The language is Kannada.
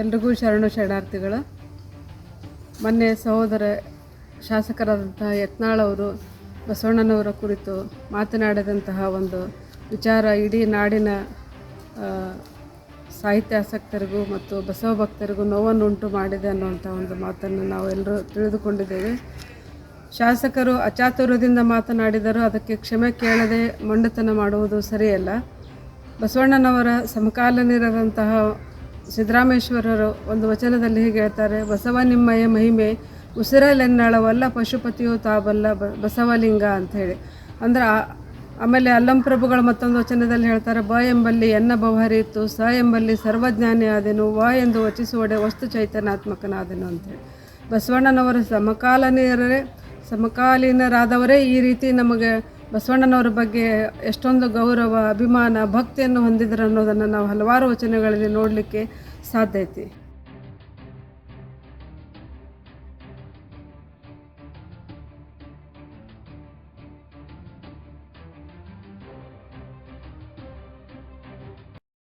ಎಲ್ರಿಗೂ ಶರಣು ಶರಣಾರ್ಥಿಗಳು, ಮೊನ್ನೆ ಸಹೋದರ ಶಾಸಕರಾದಂತಹ ಯತ್ನಾಳ್ ಅವರು ಬಸವಣ್ಣನವರ ಕುರಿತು ಮಾತನಾಡಿದಂತಹ ಒಂದು ವಿಚಾರ ಇಡೀ ನಾಡಿನ ಸಾಹಿತ್ಯ ಸಾಹಿತ್ಯಾಸಕ್ತರಿಗೂ ಮತ್ತು ಬಸವ ಭಕ್ತರಿಗೂ ನೋವನ್ನುಂಟು ಮಾಡಿದೆ ಅನ್ನುವಂಥ ಒಂದು ಮಾತನ್ನು ನಾವು ಎಲ್ಲರೂ ತಿಳಿದುಕೊಂಡಿದ್ದೇವೆ. ಶಾಸಕರು ಅಚಾತುರ್ಯದಿಂದ ಮಾತನಾಡಿದರು ಅದಕ್ಕೆ ಕ್ಷಮೆ ಕೇಳದೆ ಮಂಡತನ ಮಾಡುವುದು ಸರಿಯಲ್ಲ. ಬಸವಣ್ಣನವರ ಸಮಕಾಲೀನರಾದಂತಹ ಸಿದ್ದರಾಮೇಶ್ವರರು ಒಂದು ವಚನದಲ್ಲಿ ಹೀಗೆ ಹೇಳ್ತಾರೆ, ಬಸವ ನಿಮ್ಮಯ ಮಹಿಮೆ ಉಸಿರಲೆನ್ನಳವಲ್ಲ ಪಶುಪತಿಯು ತಾಬಲ್ಲ ಬಸವಲಿಂಗ ಅಂಥೇಳಿ ಅಂದ್ರೆ ಆಮೇಲೆ ಅಲ್ಲಂಪ್ರಭುಗಳು ಮತ್ತೊಂದು ವಚನದಲ್ಲಿ ಹೇಳ್ತಾರೆ, ಬ ಎಂಬಲ್ಲಿ ಎನ್ನ ಬವಹರಿಯಿತು ಸ ಎಂಬಲ್ಲಿ ಸರ್ವಜ್ಞಾನಿ ಆದೆನು, ವ ಎಂದು ವಚಿಸುವಡೆ ವಸ್ತು ಚೈತನ್ಯಾತ್ಮಕನಾದೆನು ಅಂತೇಳಿ ಬಸವಣ್ಣನವರ ಸಮಕಾಲೀನರೇ, ಸಮಕಾಲೀನರಾದವರೇ ಈ ರೀತಿ ನಮಗೆ ಬಸವಣ್ಣನವರ ಬಗ್ಗೆ ಎಷ್ಟೊಂದು ಗೌರವ ಅಭಿಮಾನ ಭಕ್ತಿಯನ್ನು ಹೊಂದಿದ್ರು ಅನ್ನೋದನ್ನು ನಾವು ಹಲವಾರು ವಚನಗಳಲ್ಲಿ ನೋಡಲಿಕ್ಕೆ ಸಾಧ್ಯ ಐತಿ.